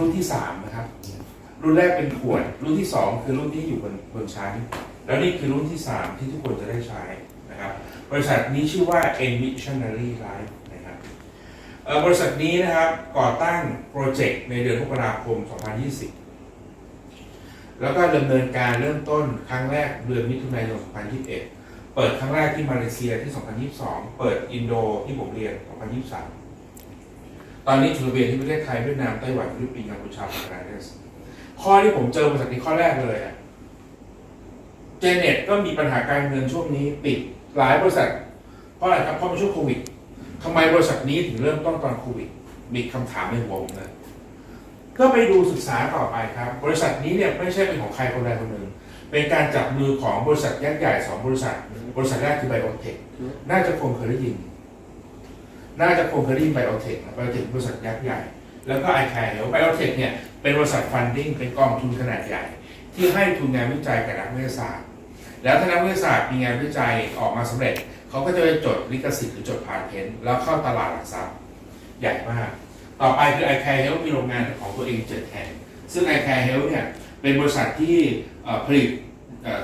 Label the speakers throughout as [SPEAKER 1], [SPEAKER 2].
[SPEAKER 1] รุ่นที่สามนะครับ รุ่นแรกเป็นขวด รุ่นที่สองคือรุ่นที่อยู่บนบนชั้น แล้วนี่คือรุ่นที่สามที่ทุกคนจะได้ใช้นะครับบริษัทนี้ชื่อว่า Envisionary Life นะครับบริษัทนี้นะครับก่อตั้งโปรเจกต์ในเดือนมกราคม 2020 แล้วก็ดำเนินการเริ่มต้นครั้งแรกเดือนมิถุนายน 2021 เปิดครั้งแรกที่มาเลเซียที่ 2022 เปิดอินโดที่ผมเรียน 2023 ตอนนี้ถือเบียนที่ประเทศไทยเวียดนามไต้หวันฟิลิปปินส์กัมพูชาบังกลาเทศข้อที่ผมเจอบริษัทนี้ข้อแรกเลยอะเจเน็ตก็มีปัญหาการเงินช่วงนี้ปิดหลายบริษัท เพราะอะไรครับเพราะเป็นช่วงโควิดทำไมบริษัทนี้ถึงเริ่มต้นตอนโควิด มีคำถามในหัวผมเลยก็ไปดูศึกษาต่อไปครับ บริษัทนี้เนี่ยไม่ใช่เป็นของใครคนใดคนหนึ่งเป็นการจับมือของบริษัทยักษ์ใหญ่สองบริษัท บริษัทแรกคือไบโอเทคน่าจะคงเคยได้ยิน น่าจะคงเคยได้ยินไบโอเทคไบโอเทคบริษัทยักษ์ใหญ่ แล้วก็ไอแคร์ไบโอเทคเนี่ยเป็นบริษัทฟันดิ้งเป็นกองทุนขนาดใหญ่ ที่ให้ทุนงานวิจัยกับนักวิทยาศาสตร์ แล้วถ้านักวิทยาศาสตร์มีงานวิจัยออกมาสำเร็จ เขาก็จะไปจดลิขสิทธิ์หรือจดพาเทนต์แล้วเข้าตลาดหลักทรัพย์ใหญ่มาก ต่อไปคือ i c a r e Health มีโรงงานของตัวเองเจ็ดแห่งซึ่ง i c a r e Health เนี่ยเป็นบริษัทที่ผลิต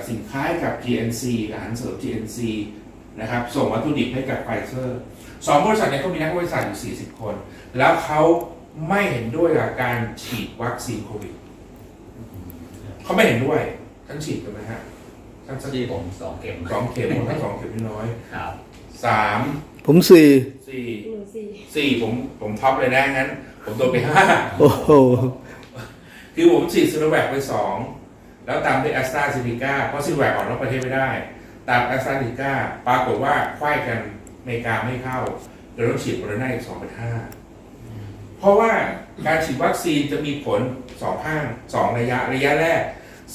[SPEAKER 1] สินค้าให้กับ GNC อาหารเสริม GNC นะครับส่งวัตถุดิบให้กับไฟเซอร์ สองบริษัทเนี้ก็มีนักวิทยาศาสตร์อยู่ 40 คน แล้วเขาไม่เห็นด้วยกับการฉีดวัคซีนโควิดเขาไม่เห็นด้วยท่านฉีดกันไหมฮะท่านสัก
[SPEAKER 2] ที่ผมสองเข็ม
[SPEAKER 1] สองเข็มหมดทั้งสองเข็มไม่น้อย
[SPEAKER 2] ครับ
[SPEAKER 1] สาม
[SPEAKER 3] ผมสี่
[SPEAKER 1] สี่
[SPEAKER 4] หนูสี่
[SPEAKER 1] สี่ผมผมท็อปเลยนะงั้น ผมโดนไปห้า
[SPEAKER 3] โอ้โห
[SPEAKER 1] คือผมฉีดซีโนแวคไปสองแล้วตามด้วยแอสตราเซเนกาเพราะซีโนแวคออกนอกประเทศไม่ได้ ตามแอสตราเซเนกาปรากฏว่าคว้ายกันอ เมริกาไม่เข้าเดี๋ยวต้องฉีดโมเดอร์นาอีกสองเป็นห้าเพราะว่าการฉีดวัคซีนจะมีผลสองข้างสองระยะระยะแรก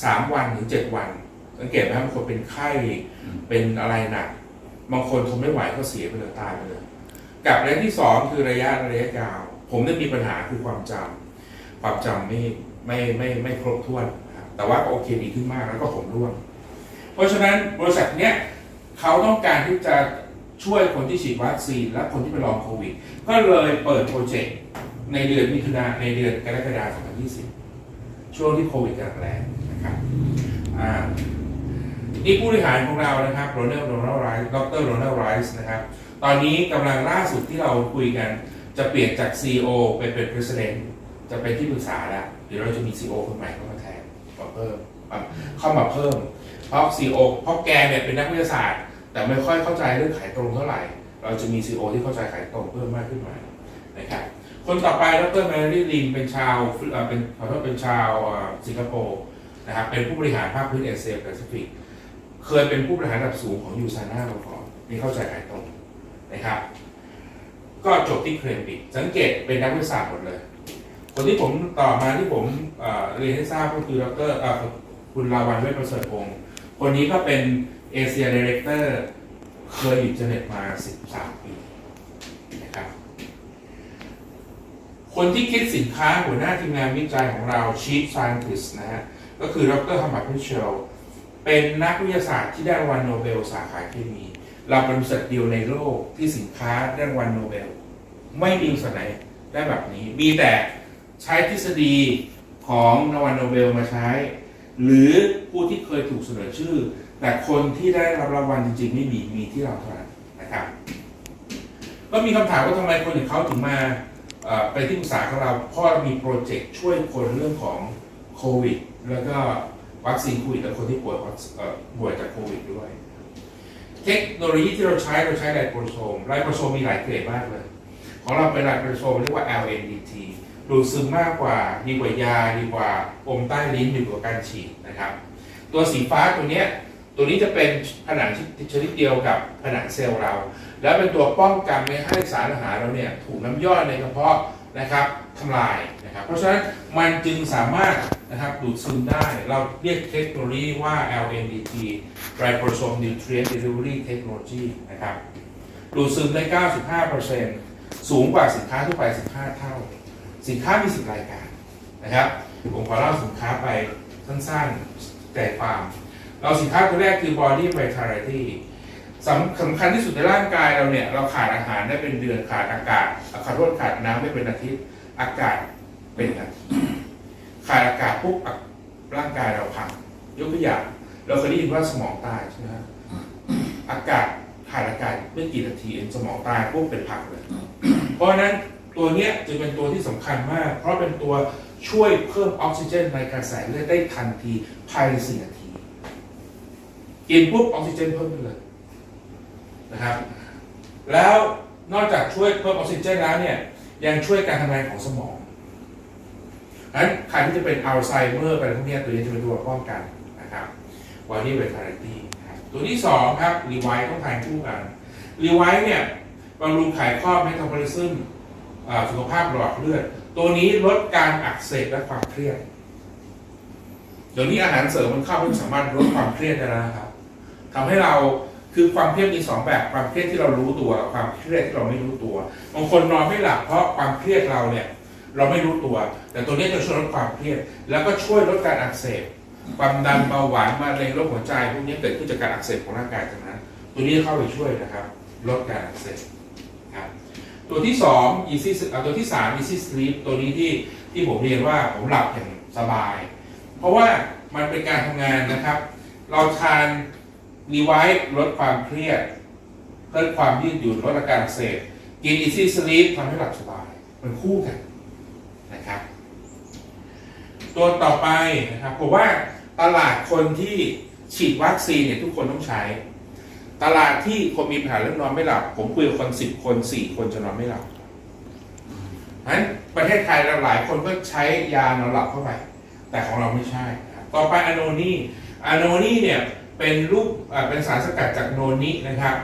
[SPEAKER 1] สามวันถึงเจ็ดวัน สังเกตไหมครับบางคนเป็นไข้เป็นอะไรหนักบางคนทนไม่ไหวก็เสียไปเลยตายไปเลยกับระยะที่สองคือระยะระยะยาว ผมเนี่มีปัญหาคือความจำความจำไม่ไม่ไม่ไม่ครบถ้วนนะครับแต่ว่าโอเคดีขึ้นมากแล้วก็ผมร่วง เพราะฉะนั้นบริษัทเนี้ยเขาต้องการที่จะ ช่วยคนที่ฉีดวัคซีนและคนที่ไปลองโควิด ก็เลยเปิดโปรเจกต์ในเดือนมิถุนาในเดือนกรกฎาคม 2020 ช่วงที่โควิดกำลังแรงนะครับอ่านี่ผู้บริหารของเรานะครับโรนัลโรนัลไรส์ดรโรนัลไรส์นะครับ ตอนนี้กำลังล่าสุดที่เราคุยกันจะเปลี่ยนจาก CEO ไปเป็น President จะเป็นที่ปรึกษาแล้วเดี๋ยวเราจะมี CEO คนใหม่เข้ามาแทนมาเพิ่มเข้ามาเพิ่ม เพราะ CEO เพราะแกเนี่ยเป็นนักวิทยาศาสตร์ แต่ไม่ค่อยเข้าใจเรื่องขายตรงเท่าไหร่ เราจะมี CEO ที่เข้าใจขายตรงเพิ่มมากขึ้นมานะครับคนต่อไปดรแมรี่ลินเป็นชาวเอ่อเป็นขอโทษเป็นชาวสิงคโปร์นะครับเป็นผู้บริหารภาคพื้นเอเชียแปซิฟิกเคยเป็นผู้บริหารระดับสูงของยูซาน่ามาก่อนนี่เข้าใจขายตรงนะครับ ก็จบที่เครมบิดสังเกตเป็นนักวิทยาศาสตร์หมดเลย คนที่ผมต่อมาที่ผมเรียนให้ทราบก็คือดรคุณลาวันเวชประเสริฐพงศ์คนนี้ก็เป็น เอเชียดีเรคเตอร์เคยอยู่เจเน็ตมา 13 ปีนะครับ คนที่คิดสินค้าหัวหน้าทีมงานวิจัยของเรา Chief Scientist นะฮะ ก็คือดรฮัมมัดพิเชลเป็นนักวิทยาศาสตร์ที่ได้รางวัลโนเบลสาขาเคมี เราเป็นบริษัทเดียวในโลกที่สินค้าได้รางวัลโนเบล ไม่มีบริษัทไหนได้แบบนี้ มีแต่ใช้ทฤษฎีของรางวัลโนเบลมาใช้ หรือผู้ที่เคยถูกเสนอชื่อ แต่คนที่ได้รับรางวัลจริง ๆ ไม่มีมีที่เราเท่านั้นนะครับ ก็มีคำถามว่าทำไมคนอย่างเขาถึงมาไปที่ปรึกษาของเราเพราะเรามีโปรเจกต์ช่วยคนเรื่องของโควิด แล้วก็วัคซีนโควิดและคนที่ป่วยเอ่อป่วยจากโควิดด้วย เทคโนโลยีที่เราใช้เราใช้ไลโปรโซมไลโปรโซมมีหลายเกรดมากเลย ของเราเป็นไลโปรโซมเรียกว่า LNDT ดูดซึมมากกว่าดีกว่ายาดีกว่าอมใต้ลิ้นดีกว่าการฉีดนะครับ ตัวสีฟ้าตัวเนี้ยตัวนี้จะเป็นผนังชนิดเดียวกับผนังเซลล์เรา แล้วเป็นตัวป้องกันไม่ให้สารอาหารเราเนี่ยถูกน้ำย่อยในกระเพาะนะครับทำลายนะครับ เพราะฉะนั้นมันจึงสามารถนะครับดูดซึมได้ เราเรียกเทคโนโลยีว่า LNDT Ribosome Nutrient Delivery Technology นะครับดูดซึมได้ 95%สูงกว่าสินค้าทั่วไป 15 เท่า สินค้ามี10รายการนะครับ ผมขอเล่าสินค้าไปสั้นๆใจความ เราสินค้าตัวแรกคือ Body Vitality สำสำคัญที่สุดในร่างกายเราเนี่ย เราขาดอาหารได้เป็นเดือนขาดอากาศขอโทษขาดน้ำไม่เป็นอาทิตย์อากาศเป็นนาทีขาดอากาศปุ๊บร่างกายเราพังยกตัวอย่างเราเคยได้ยินว่าสมองตายใช่ไหมอากาศขาดอากาศไม่กี่นาทีเองสมองตายปุ๊บเป็นพังเลย เพราะนั้น ตัวนี้จึงเป็นตัวที่สำคัญมาก เพราะเป็นตัวช่วยเพิ่มออกซิเจนในกระแสเลือดได้ทันทีภายในสี่นาทีกินปุ๊บออกซิเจนเพิ่มไปเลยนะครับ แล้วนอกจากช่วยเพิ่มออกซิเจนแล้วเนี่ยยังช่วยการทำงานของสมองนั้นใครที่จะเป็นอัลไซเมอร์ไปพวกนี้ตัวนี้จะเป็นตัวป้องกันนะครับวอดี้เวทาริตี้ตัวที่สองครับรีไวท์ต้องทานคู่กันรีไวท์เนี่ยบำรุงไขข้อเมตาบอลิซึม สุขภาพหลอดเลือด ตัวนี้ลดการอักเสบและความเครียดเดี๋ยวนี้อาหารเสริมมันเข้าไปสามารถลดความเครียดได้แล้วนะครับทำให้เราคือความเครียดมีสองแบบความเครียดที่เรารู้ตัวกับความเครียดที่เราไม่รู้ตัวบางคนนอนไม่หลับเพราะความเครียดเราเนี่ย เราไม่รู้ตัว แต่ตัวนี้จะช่วยลดความเครียด แล้วก็ช่วยลดการอักเสบความดันเบาหวานมะเร็งโรคหัวใจพวกนี้เกิดขึ้นจากการอักเสบของร่างกายทั้งนั้น ตัวนี้เข้าไปช่วยนะครับ ลดการอักเสบ ตัวที่สอง easy อ่ตัวที่สาม easy sleep ตัวนี้ที่ที่ผมเรียนว่าผมหลับอย่างสบาย เพราะว่ามันเป็นการทำงานนะครับ เราทานรีไวท์ลดความเครียดลดความยืดหยุ่นลดอาการเสบกิน easy sleep ทำให้หลับสบาย มันคู่กันนะครับ ตัวต่อไปนะครับผมว่าตลาดคนที่ฉีดวัคซีนเนี่ยทุกคนต้องใช้ ตลาดที่คนมีปัญหาเรื่องนอนไม่หลับ ผมคุยกับคนสิบคนสี่คนจะนอนไม่หลับนั้นประเทศไทยเราหลายคนก็ใช้ยานอนหลับเข้าไป แต่ของเราไม่ใช่ ต่อไปอะโนนีอะโนนีเนี่ยเป็นรูปเป็นสารสกัดจากโนนินะครับ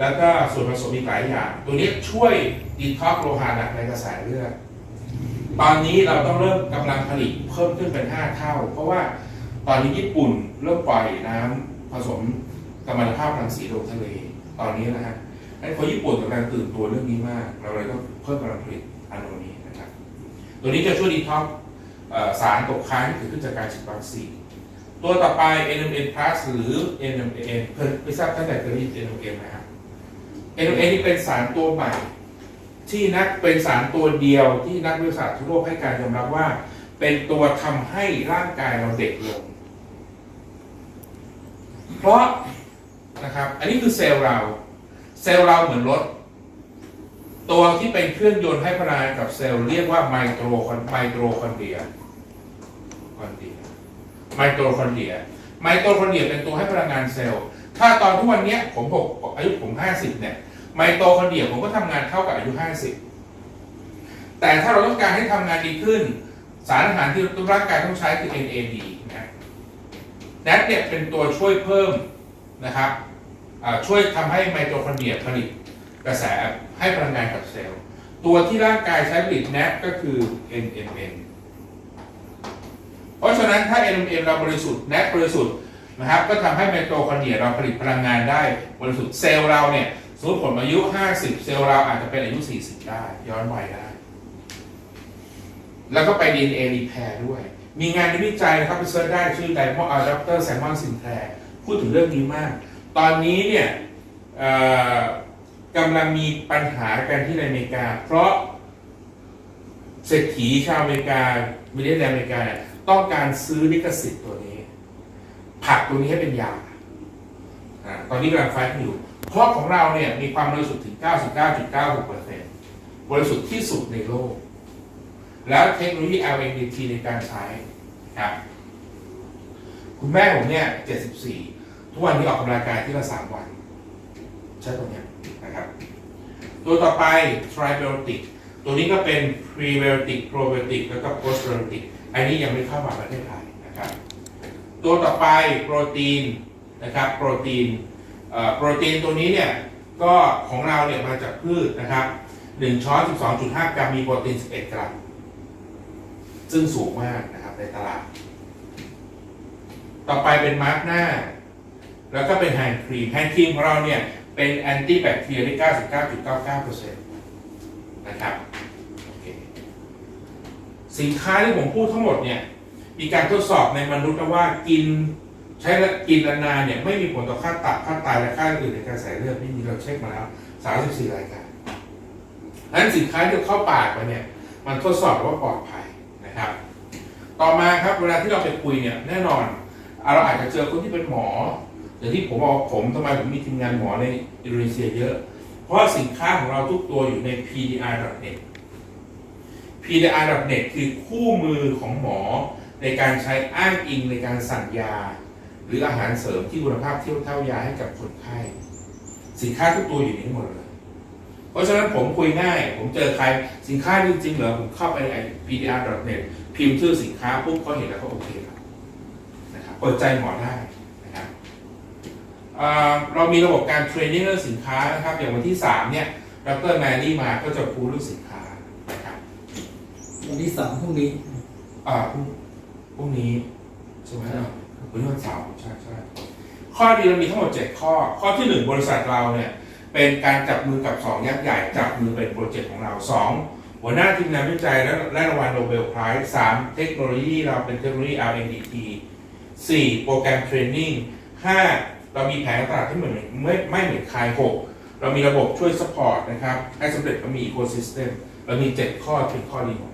[SPEAKER 1] แล้วก็ส่วนผสมอีกหลายอย่าง ตัวนี้ช่วยดีท็อกโลหะหนักในกระแสเลือด ตอนนี้เราต้องเริ่มกำลังผลิตเพิ่มขึ้นเป็น 5 เท่า เพราะว่าตอนนี้ญี่ปุ่นเริ่มปล่อยน้ำผสม กัมมันตภาพรังสีลงทะเลตอนนี้นะฮะไอ้คนญี่ปุ่นกำลังตื่นตัวเรื่องนี้มาก เราเลยต้องเพิ่มกำลังผลิตอันนี้นะครับ ตัวนี้จะช่วยดีท็อกสารตกค้างที่เกิดขึ้นจากการฉีดวัคซีนตัวต่อไป NMN Plus หรือ NMN เพิ่นไม่ทราบท่านใดเคยได้ยิน NMN ไหมครับ NMN นี่เป็นสารตัวใหม่ ที่นักเป็นสารตัวเดียวที่นักวิทยาศาสตร์ทั่วโลกให้การยอมรับว่า เป็นตัวทำให้ร่างกายเราเด็กลง เพราะ นะครับ อันนี้คือเซลล์เรา เซลล์เราเหมือนรถ ตัวที่เป็นเครื่องยนต์ให้พลังงานกับเซลล์เรียกว่าไมโตรคอนไมโตรคอนเดรียคอนเดรียไมโตรคอนเดรียไมโตรคอนเดรียเป็นตัวให้พลังงานเซลล์ ถ้าตอนทุกวันนี้ผมหกอายุผมห้าสิบเนี่ยไมโตคอนเดรียผมก็ทำงานเท่ากับอายุ50แต่ถ้าเราต้องการให้ทำงานดีขึ้น สารอาหารที่ร่างกายต้องใช้คือ NAD นะนัทเนี่ยเป็นตัวช่วยเพิ่ม นะครับช่วยทำให้ไมโตคอนเดรียผลิตกระแสให้พลังงานกับเซลล์ ตัวที่ร่างกายใช้ผลิตแนทก็คือ NMN เพราะฉะนั้นถ้า NMN เราบริสุทธิ์แนทบริสุทธิ์นะครับก็ทำให้ไมโตคอนเดรียเราผลิตพลังงานได้บริสุทธิ์เซลล์เราเนี่ยสมมติผมอายุ 50 เซลล์เราอาจจะเป็นอายุ 40 ได้ย้อนวัยได้ แล้วก็ไป DNA repair ด้วย มีงานวิจัยนะครับไปเซิร์ชได้ชื่อไดมอนด์ดรแซมมอนซินแคลร์ พูดถึงเรื่องนี้มาก ตอนนี้เนี่ยกำลังมีปัญหากันที่ในอเมริกา เพราะเศรษฐีชาวอเมริกามิเลเนียอเมริกาต้องการซื้อลิขสิทธิ์ตัวนี้ ผักตัวนี้ให้เป็นยาอ่าตอนนี้กำลังไฟท์อยู่ เพราะของเราเนี่ยมีความบริสุทธิ์ถึง 99.96%บริสุทธิ์ที่สุดในโลก แล้วเทคโนโลยี LNDT ในการใช้ครับคุณแม่ผมเนี่ย 74 ทุกวันนี้ออกกำลังกายที่ละ3วัน ใช้ตัวเนี้นะครับ ตัวต่อไป Tribiotic ตัวนี้ก็เป็น Prebiotic Probiotic แล้วก็ Postbiotic อันนี้ยังไม่เข้ามาประเทศไทยนะครับ ตัวต่อไปโปรตีนนะครับโปรตีนโปรตีนตัวนี้เนี่ยก็ของเราเนี่ยมาจากพืชนะครับ1ช้อน 12.5 กรัมมีโปรตีน 11 กรัม ซึ่งสูงมากนะครับในตลาด ต่อไปเป็นมาร์กหน้า แล้วก็เป็นแฮนด์ครีมแฮนด์ครีมของเราเนี่ยเป็นแอนตี้แบคทีเรียได้99.99%นะครับโอเคสินค้าที่ผมพูดทั้งหมดเนี่ยมีการทดสอบในมนุษย์ว่ากินใช้และกินนานเนี่ยไม่มีผลต่อค่าตับค่าไตและค่าอื่นในกระแสเลือดไม่มีเราเช็คมาแล้ว 34 รายการนั้นสินค้าที่เข้าปากไปเนี่ยมันทดสอบว่าปลอดภัยนะครับ ต่อมาครับเวลาที่เราไปคุยเนี่ยแน่นอนเราอาจจะเจอคนที่เป็นหมอ อย่างที่ผมบอกผมทำไมผมมีทีมงานหมอในอินโดนีเซียเยอะ เพราะสินค้าของเราทุกตัวอยู่ใน PDR.net PDR.net คือคู่มือของหมอในการใช้อ้างอิงในการสั่งยา หรืออาหารเสริมที่คุณภาพเทียบเท่ายาให้กับคนไข้สินค้าทุกตัวอยู่ในนี้หมดเลย เพราะฉะนั้นผมคุยง่าย ผมเจอใครสินค้าจริงๆเหรอผมเข้าไปใน PDR.net พิมพ์ชื่อสินค้าปุ๊บเขาเห็นแล้วเขาโอเคครับนะครับเปิดใจหมอได้ เรามีระบบการเทรนนิ่งเรื่องสินค้านะครับ อย่างวันที่ 3 เนี่ยดรแมรี่มาก็จะพูดเรื่องสินค้านะครับ
[SPEAKER 2] วันที่สามพรุ่งนี้
[SPEAKER 1] อ่าพรุ่งพรุ่งนี้ใช่ไหมวันนี้วันเสาร์ใช่ใช่ข้อดีเรามีทั้งหมด 7 ข้อ ข้อที่ 1 บริษัทเราเนี่ยเป็นการจับมือกับ 2 ยักษ์ใหญ่จับมือเป็นโปรเจกต์ของเรา 2 หัวหน้าทีมงานวิจัยและและรางวัลโนเบลไพรส์สามเทคโนโลยีเราเป็นเทคโนโลยี R&D สี่โปรแกรมเทรนนิ่งห้า เรามีแผนตลาดที่เหมือนไม่ไม่เหมือนใครหกเรามีระบบช่วยสปอร์ตนะครับให้สำเร็จเรามีอีโคซิสเต็มเรามี 7 ข้อเป็นข้อดีของ